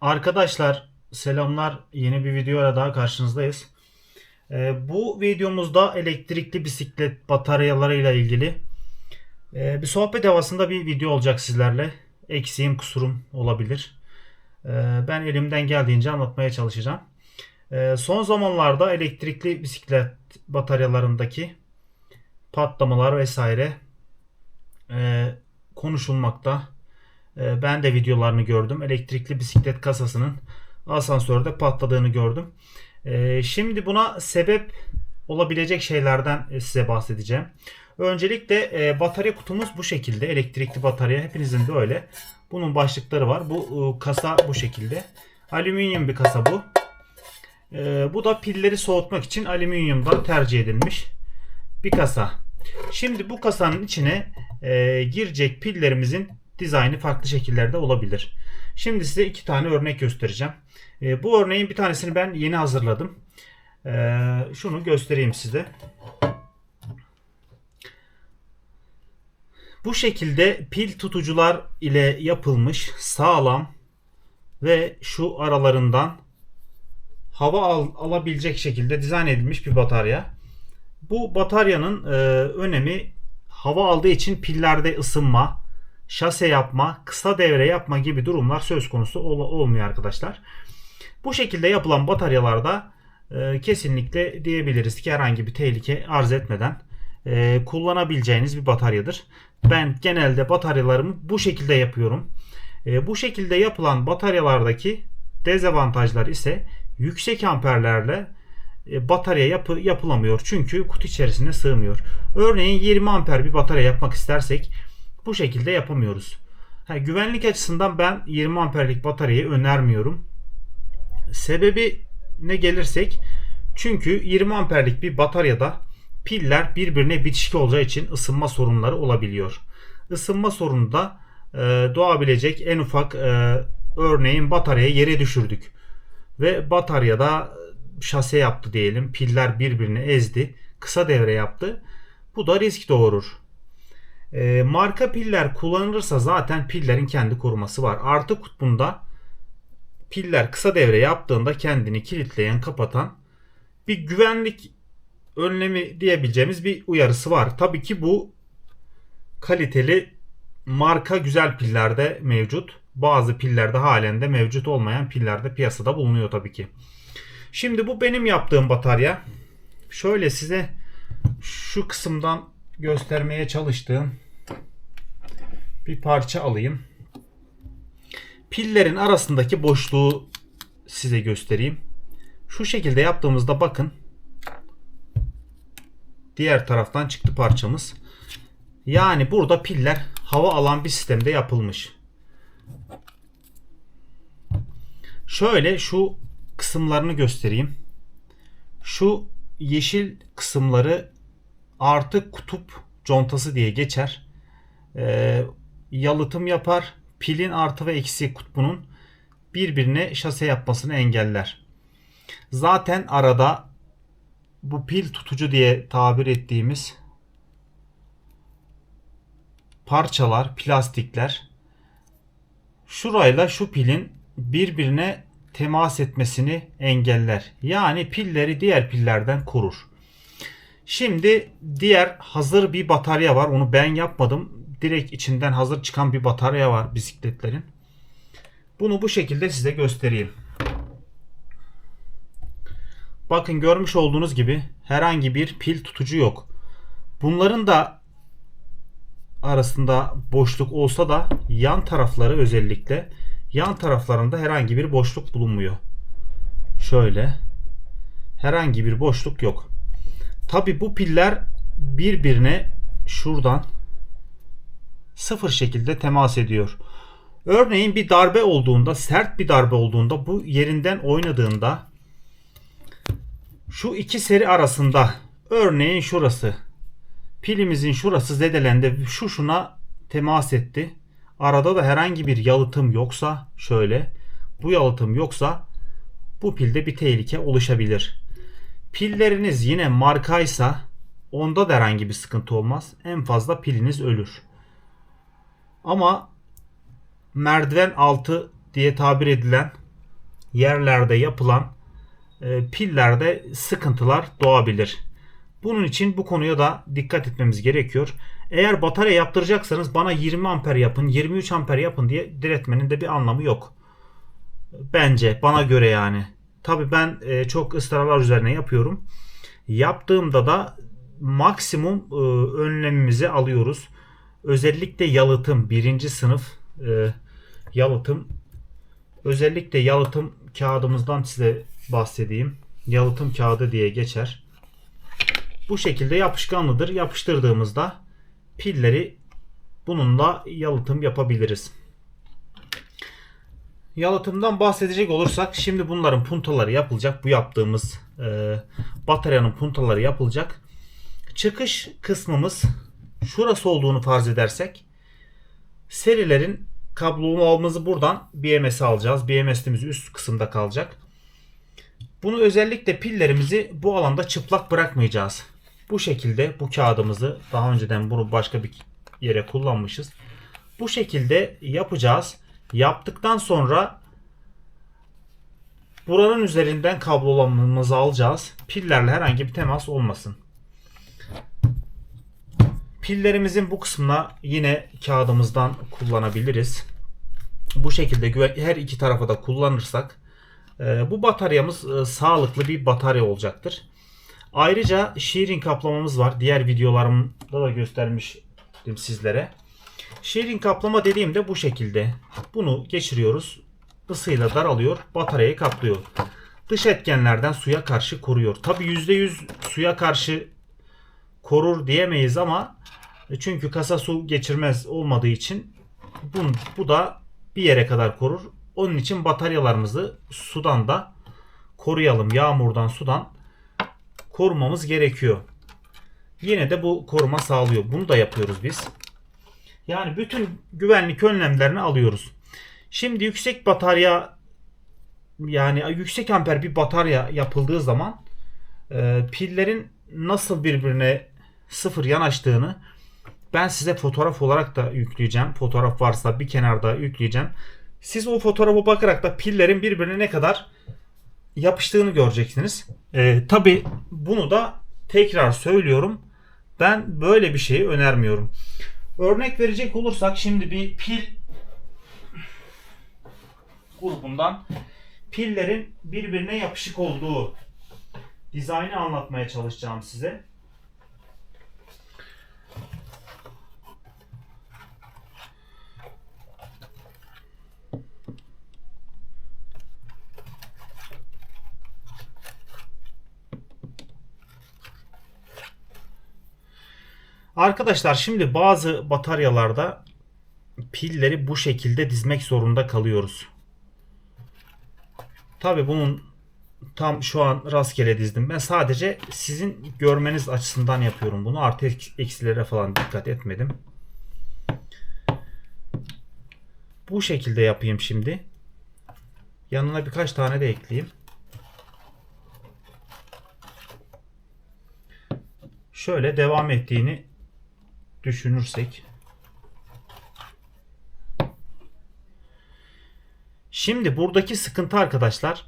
Arkadaşlar selamlar. Yeni bir videoyla daha karşınızdayız. Ee, bu videomuzda elektrikli bisiklet bataryalarıyla ilgili e, bir sohbet havasında bir video olacak sizlerle. Eksiğim kusurum olabilir. Ee, ben elimden geldiğince anlatmaya çalışacağım. Ee, son zamanlarda elektrikli bisiklet bataryalarındaki patlamalar vesaire e, konuşulmakta. Ee, Ben de videolarını gördüm. Elektrikli bisiklet kasasının asansörde patladığını gördüm. Ee, Şimdi buna sebep olabilecek şeylerden e, size bahsedeceğim. Öncelikle e, batarya kutumuz bu şekilde. Elektrikli batarya hepinizin de öyle. Bunun başlıkları var. Bu e, kasa bu şekilde. Alüminyum bir kasa bu. E, Bu da pilleri soğutmak için alüminyumdan tercih edilmiş bir kasa. Şimdi bu kasanın içine girecek pillerimizin dizaynı farklı şekillerde olabilir. Şimdi size iki tane örnek göstereceğim. E, bu örneğin bir tanesini ben yeni hazırladım. E, şunu göstereyim size. Bu şekilde pil tutucular ile yapılmış sağlam ve şu aralarından hava al- alabilecek şekilde dizayn edilmiş bir batarya. Bu bataryanın e, önemi hava aldığı için pillerde ısınma, şase yapma, kısa devre yapma gibi durumlar söz konusu ol- olmuyor arkadaşlar. Bu şekilde yapılan bataryalarda e, kesinlikle diyebiliriz ki herhangi bir tehlike arz etmeden e, kullanabileceğiniz bir bataryadır. Ben genelde bataryalarımı bu şekilde yapıyorum. E, bu şekilde yapılan bataryalardaki dezavantajlar ise yüksek amperlerle e, batarya yapı, yapılamıyor. Çünkü kutu içerisine sığmıyor. Örneğin 20 amper bir batarya yapmak istersek bu şekilde yapamıyoruz. Ha, güvenlik açısından ben 20 amperlik bataryayı önermiyorum. Sebebi ne gelirsek çünkü 20 amperlik bir bataryada piller birbirine bitişik olacağı için ısınma sorunları olabiliyor. Isınma sorunu da e, doğabilecek en ufak e, örneğin bataryayı yere düşürdük ve bataryada şase yaptı diyelim. Piller birbirini ezdi. Kısa devre yaptı. Bu da risk doğurur. E, marka piller kullanılırsa zaten pillerin kendi koruması var. Artı kutbunda piller kısa devre yaptığında kendini kilitleyen, kapatan bir güvenlik önlemi diyebileceğimiz bir uyarısı var. Tabii ki bu kaliteli marka güzel pillerde mevcut. Bazı pillerde halen de mevcut olmayan pillerde piyasada bulunuyor tabii ki. Şimdi bu benim yaptığım batarya. Şöyle size şu kısımdan göstermeye çalıştığım bir parça alayım. Pillerin arasındaki boşluğu size göstereyim. Şu şekilde yaptığımızda bakın. Diğer taraftan çıktı parçamız. Yani burada piller hava alan bir sistemde yapılmış. Şöyle şu kısımlarını göstereyim. Şu yeşil kısımları artı kutup contası diye geçer. Ee, yalıtım yapar. Pilin artı ve eksi kutbunun birbirine şase yapmasını engeller. Zaten arada bu pil tutucu diye tabir ettiğimiz parçalar, plastikler şurayla şu pilin birbirine temas etmesini engeller. Yani pilleri diğer pillerden korur. Şimdi diğer hazır bir batarya var. Onu ben yapmadım. Direkt içinden hazır çıkan bir batarya var bisikletlerin. Bunu bu şekilde size göstereyim. Bakın görmüş olduğunuz gibi herhangi bir pil tutucu yok. Bunların da arasında boşluk olsa da yan tarafları özellikle yan taraflarında herhangi bir boşluk bulunmuyor. Şöyle herhangi bir boşluk yok. Tabi bu piller birbirine şuradan sıfır şekilde temas ediyor. Örneğin bir darbe olduğunda, sert bir darbe olduğunda bu yerinden oynadığında şu iki seri arasında örneğin şurası pilimizin şurası zedelendi. Şu şuna temas etti. Arada da herhangi bir yalıtım yoksa şöyle bu yalıtım yoksa bu pilde bir tehlike oluşabilir. Pilleriniz yine markaysa onda da herhangi bir sıkıntı olmaz. En fazla piliniz ölür. Ama merdiven altı diye tabir edilen yerlerde yapılan e, pillerde sıkıntılar doğabilir. Bunun için bu konuya da dikkat etmemiz gerekiyor. Eğer batarya yaptıracaksanız bana 20 amper yapın, 23 amper yapın diye diretmenin de bir anlamı yok. Bence bana göre yani. Tabi ben e, çok ısrarlar üzerine yapıyorum. Yaptığımda da maksimum e, önlemimizi alıyoruz. Özellikle yalıtım birinci sınıf e, yalıtım özellikle yalıtım kağıdımızdan size bahsedeyim. Yalıtım kağıdı diye geçer. Bu şekilde yapışkanlıdır. Yapıştırdığımızda pilleri bununla yalıtım yapabiliriz. Yalıtımdan bahsedecek olursak şimdi bunların puntaları yapılacak. Bu yaptığımız e, bataryanın puntaları yapılacak. Çıkış kısmımız şurası olduğunu farz edersek serilerin kablomamızı buradan BMS'e alacağız. BMS'imiz üst kısımda kalacak. Bunu özellikle pillerimizi bu alanda çıplak bırakmayacağız. Bu şekilde bu kağıdımızı daha önceden bunu başka bir yere kullanmışız. Bu şekilde yapacağız. Yaptıktan sonra buranın üzerinden kablolamamızı alacağız. Pillerle herhangi bir temas olmasın. Pillerimizin bu kısmına yine kağıdımızdan kullanabiliriz. Bu şekilde her iki tarafa da kullanırsak e, bu bataryamız e, sağlıklı bir batarya olacaktır. Ayrıca shearing kaplamamız var. Diğer videolarımda da göstermiştim sizlere. Shearing kaplama dediğimde bu şekilde. Bunu geçiriyoruz. Isıyla daralıyor. Bataryayı kaplıyor. Dış etkenlerden suya karşı koruyor. Tabi %100 suya karşı korur diyemeyiz ama çünkü kasa su geçirmez olmadığı için bu, bu da bir yere kadar korur. Onun için bataryalarımızı sudan da koruyalım. Yağmurdan, sudan korumamız gerekiyor. Yine de bu koruma sağlıyor. Bunu da yapıyoruz biz. Yani bütün güvenlik önlemlerini alıyoruz. Şimdi yüksek batarya yani yüksek amper bir batarya yapıldığı zaman e, pillerin nasıl birbirine sıfır yanaştığını ben size fotoğraf olarak da yükleyeceğim. Fotoğraf varsa bir kenarda yükleyeceğim. Siz o fotoğrafa bakarak da pillerin birbirine ne kadar yapıştığını göreceksiniz. Ee, Tabi bunu da tekrar söylüyorum. Ben böyle bir şeyi önermiyorum. Örnek verecek olursak şimdi bir pil grubundan pillerin birbirine yapışık olduğu dizaynı anlatmaya çalışacağım size. Arkadaşlar şimdi bazı bataryalarda pilleri bu şekilde dizmek zorunda kalıyoruz. Tabi bunun tam şu an rastgele dizdim. Ben sadece sizin görmeniz açısından yapıyorum bunu. Artı eksilere falan dikkat etmedim. Bu şekilde yapayım şimdi. Yanına birkaç tane de ekleyeyim. Şöyle devam ettiğini düşünürsek. Şimdi buradaki sıkıntı arkadaşlar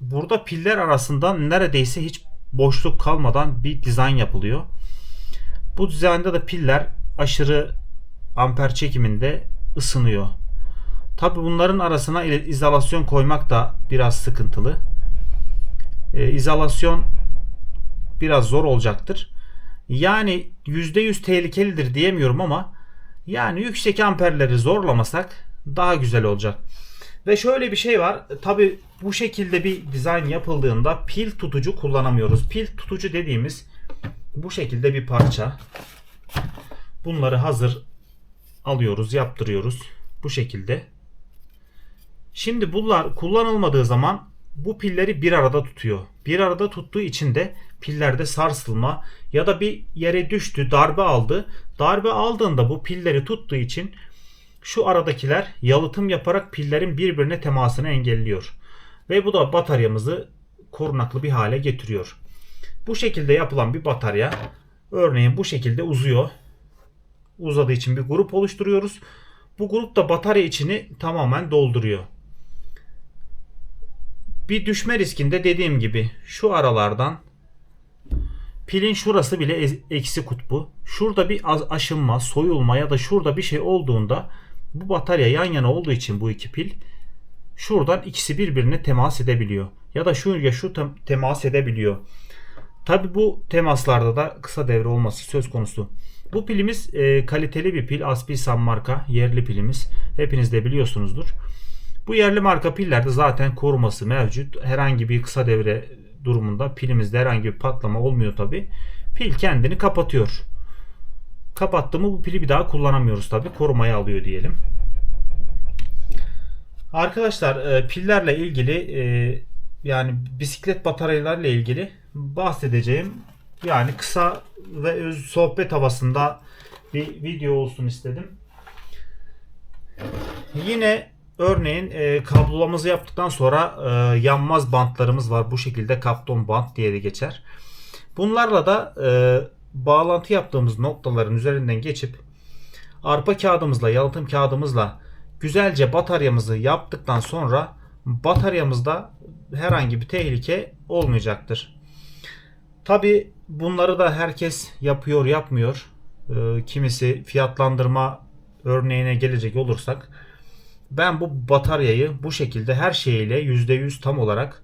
burada piller arasında neredeyse hiç boşluk kalmadan bir dizayn yapılıyor. Bu dizaynda da piller aşırı amper çekiminde ısınıyor. Tabi bunların arasına izolasyon koymak da biraz sıkıntılı. Ee, izolasyon biraz zor olacaktır. Yani %100 tehlikelidir diyemiyorum ama yani yüksek amperleri zorlamasak daha güzel olacak. Ve şöyle bir şey var. Tabi bu şekilde bir dizayn yapıldığında pil tutucu kullanamıyoruz. Pil tutucu dediğimiz bu şekilde bir parça. Bunları hazır alıyoruz, yaptırıyoruz. Bu şekilde. Şimdi bunlar kullanılmadığı zaman bu pilleri bir arada tutuyor. Bir arada tuttuğu için de pillerde sarsılma ya da bir yere düştü, darbe aldı. Darbe aldığında bu pilleri tuttuğu için şu aradakiler yalıtım yaparak pillerin birbirine temasını engelliyor. Ve bu da bataryamızı korunaklı bir hale getiriyor. Bu şekilde yapılan bir batarya örneğin bu şekilde uzuyor. Uzadığı için bir grup oluşturuyoruz. Bu grup da batarya içini tamamen dolduruyor. Bir düşme riskinde dediğim gibi şu aralardan pilin şurası bile ez- eksi kutbu. Şurada bir aşınma, soyulma ya da şurada bir şey olduğunda bu batarya yan yana olduğu için bu iki pil şuradan ikisi birbirine temas edebiliyor. Ya da şu ya şu tem- temas edebiliyor. Tabi bu temaslarda da kısa devre olması söz konusu. Bu pilimiz e, kaliteli bir pil. Aspilsan marka yerli pilimiz. Hepiniz de biliyorsunuzdur. Bu yerli marka pillerde zaten koruması mevcut. Herhangi bir kısa devre durumunda pilimizde herhangi bir patlama olmuyor tabi. Pil kendini kapatıyor. Kapattı mı bu pili bir daha kullanamıyoruz tabi. Korumaya alıyor diyelim. Arkadaşlar e, pillerle ilgili e, yani bisiklet bataryalarıyla ilgili bahsedeceğim yani kısa ve öz sohbet havasında bir video olsun istedim. Yine örneğin e, kablolamızı yaptıktan sonra e, yanmaz bantlarımız var. Bu şekilde kapton bant diye de geçer. Bunlarla da e, bağlantı yaptığımız noktaların üzerinden geçip arpa kağıdımızla, yalıtım kağıdımızla güzelce bataryamızı yaptıktan sonra bataryamızda herhangi bir tehlike olmayacaktır. Tabi bunları da herkes yapıyor yapmıyor. Ee, kimisi fiyatlandırma örneğine gelecek olursak ben bu bataryayı bu şekilde her şeyiyle %100 tam olarak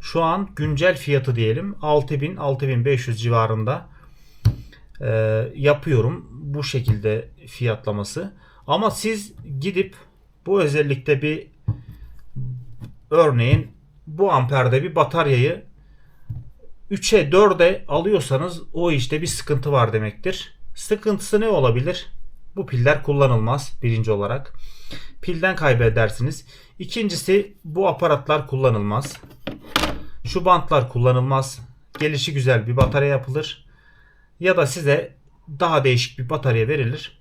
şu an güncel fiyatı diyelim 6000-6500 civarında e, yapıyorum bu şekilde fiyatlaması. Ama siz gidip bu özellikle bir örneğin bu amperde bir bataryayı 3'e 4'e alıyorsanız o işte bir sıkıntı var demektir. Sıkıntısı ne olabilir? Bu piller kullanılmaz birinci olarak. Pilden kaybedersiniz. İkincisi bu aparatlar kullanılmaz. Şu bantlar kullanılmaz. Gelişi güzel bir batarya yapılır. Ya da size daha değişik bir batarya verilir.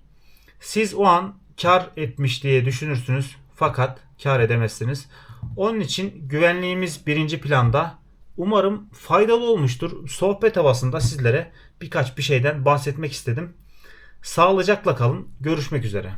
Siz o an kar etmiş diye düşünürsünüz fakat kar edemezsiniz. Onun için güvenliğimiz birinci planda. Umarım faydalı olmuştur. Sohbet havasında sizlere birkaç bir şeyden bahsetmek istedim. Sağlıcakla kalın. Görüşmek üzere.